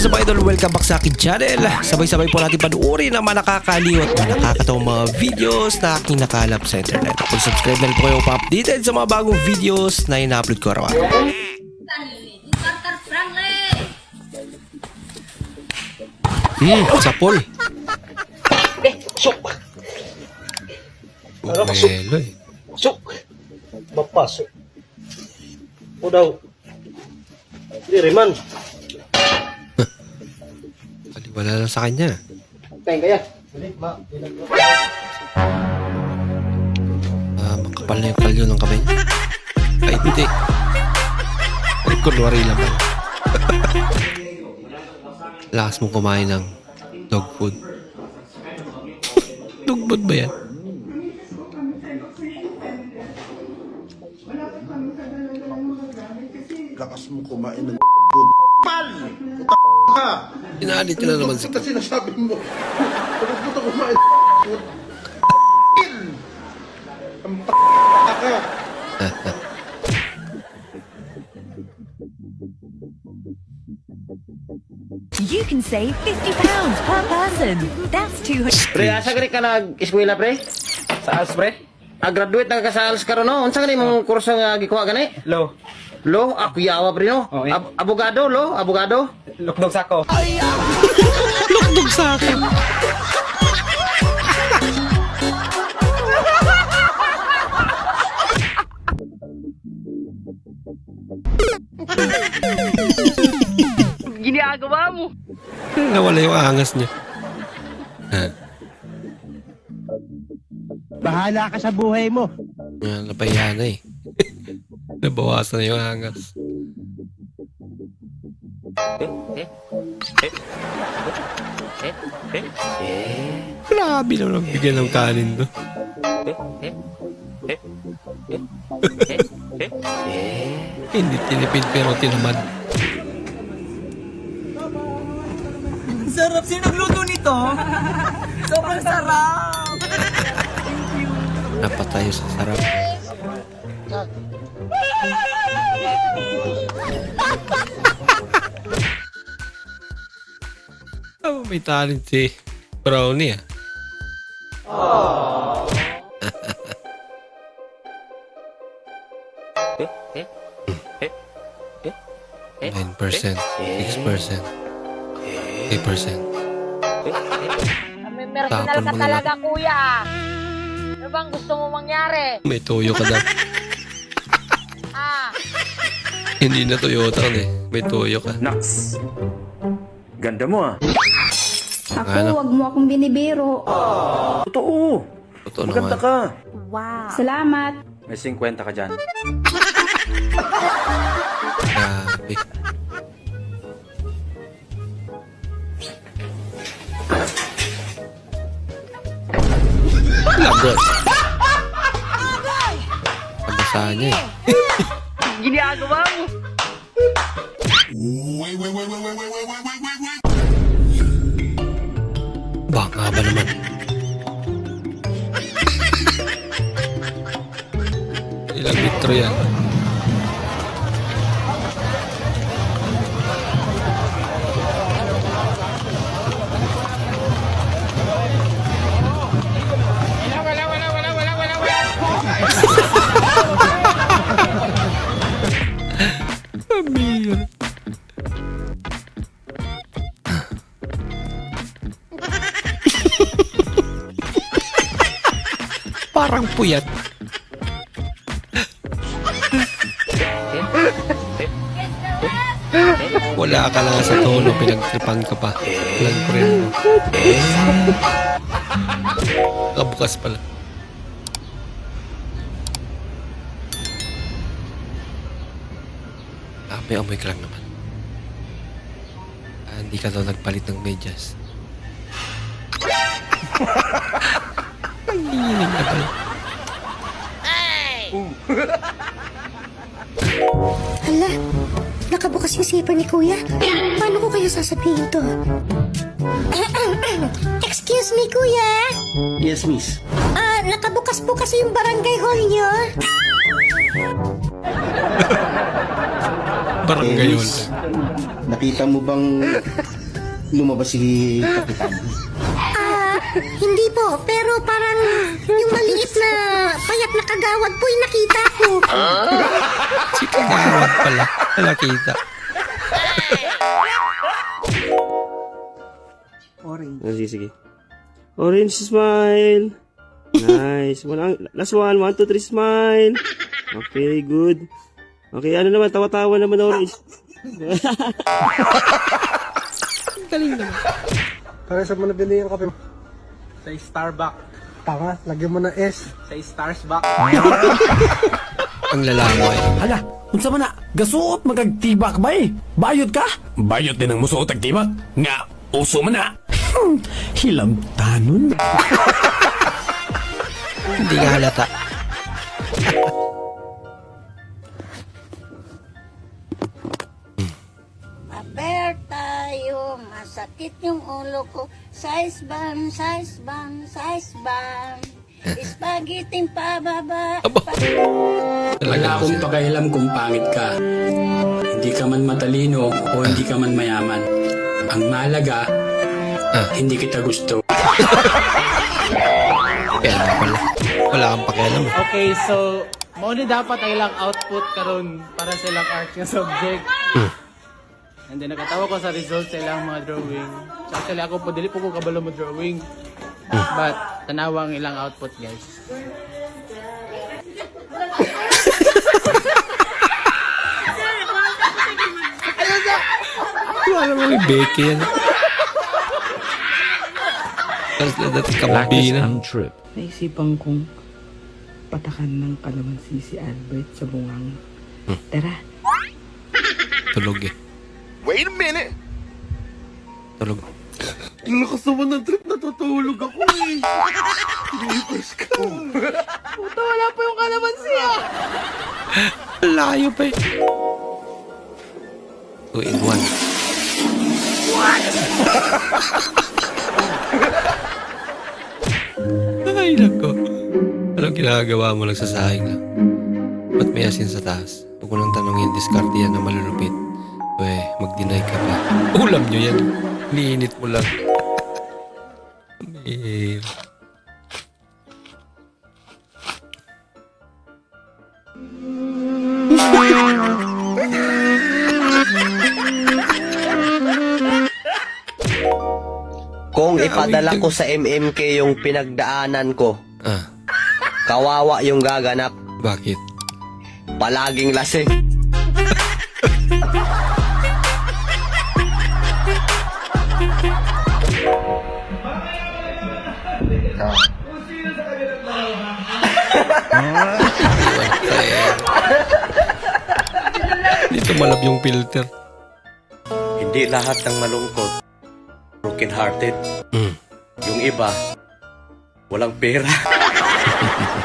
is up idol? Welcome back sa akin channel. Sabay-sabay po natin panuorin ang mga nakakaliw at mga nakakatawang mga videos na aking nakalap sa internet. Kung subscribe na rin po kayo pa-updated sa mga bagong videos na ina-upload ko araw-araw. Hmm, sapol. Eh, sok! Ano ka, sok? Melo eh. Sok! Mapasok. O daw. Hindi rin man. Wala lang sa kanya. Tayo kaya. Ah, makapal na yung kalyo ng kamay niya. Ay, hindi. Ay, kunwari lang. Lakas mong kumain ng dog food. dog food ba yan? lakas mo kumain ng! Pinalit nyo na naman si Ano sinasabi mo? Bakit mo ito kumain Ang p*** ka! You can save 50 pounds per person. That's 200. Pre, asa gani ka nag-eskwela, pre? Sa ALS, pre? Ah, graduate na ka sa ALS karon no? Unsa gani mong kurso nga gikuha gani? Lo, Lo, ako yawa pre no? Oh, eh. Ab- abogado, lo? Abogado? lukdog sa ako. Lukdog sa akin. Ginagawa mo. Nawala yung angas niya. Ha? Bahala ka sa buhay mo. Yan, napahiya na eh. Nabawasan na yung angas. Grabe naman ang bigyan ng kanin to. Hindi tinipid pero tinamad. Sarap sino nagluto nito? Sobrang sarap. Napatayo sa sarap. Oh, may talent si Brownie ah. Nine percent, six percent, eight percent. May personal Tapon ka mo na talaga, kuya. Ano bang gusto mo mangyari? May tuyo ka daw. Hindi na Toyota eh. May tuyo ka. Naks. Ganda mo ah. Ako, Ano? wag mo akong binibiro. Totoo. Totoo Maganda naman. ka. Salamat. May 50 ka dyan. Grabe. Lagot. Pagkasa niya eh. Ginagawa mo. Baka ba naman? Ilang litro yan? Puyat. Wala ka lang sa tono, pinagtripan ka pa. Walang friend mo. Kabukas pala. Ah, may amoy ka lang naman. Ah, hindi ka daw nagpalit ng medyas. Ang hiling na pala. Hala, nakabukas yung zipper ni Kuya. Paano ko kaya sasabihin to? Excuse me, Kuya. Yes, miss. Ah, nakabukas po kasi yung barangay hall niyo. Barangay yun. Nakita mo bang lumabas si Kapitan? Hindi po. Pero parang yung maliit na payat na kagawad po yung nakita ko. Si Kagawad pala. Na nakita. Ah, sige, sige. Orange smile. Nice. One, last one. One, two, three, smile. Okay, good. Okay, ano naman, tawa-tawa naman orange. Para sa mo nabili yung kape mo? Sa Starbucks. Tama, lagyan mo ng S. Sa Starsbucks. Ang lalamoy. Hala, unsa man na? Gasuot magagtibak ba eh? Bayot ka? Bayot din ang musuot ang tibak. Nga, uso man na. Hmm, hilam tanon. Hindi nga halata. Masakit yung ulo ko. Size bang, size bang, size bang. Spaghetti pababa. Talaga akong pakialam kung pangit ka. Hindi ka man matalino o hindi ka man mayaman. Ang malaga, hindi kita gusto. Kaya pala. Wala kang pakialam. Okay, so ni dapat ang ilang output karon para sa ilang art nga subject. And then nakatawa ko sa results sa ilang mga drawing. So actually ako po dili po ko kabalo mo drawing. But tanawa ang ilang output guys. Wala mo yung yan. Tapos na dati kababina. Naisipan kong patakan ng kalamansi si Albert sa bungang. Tara. Tulog eh. Wait a minute! Tulog. Lakas naman ng trip, natutulog ako eh. Layo pa eh. Two in one. What? Ay, nako. Anong ginagawa mo? Nagsasahing lang. Ba't may asin sa taas? Huwag ko nang tanongin, discard yan na malulupit. Uy, mag-deny ka pa. Ulam nyo yan. Niinit mo lang. Eh, Kung ipadala ko sa MMK yung pinagdaanan ko, ah, kawawa yung gaganap. bakit? Palaging lasing. Dito malab yung filter. Hindi lahat ng malungkot, broken hearted. Mm. Yung iba, walang pera.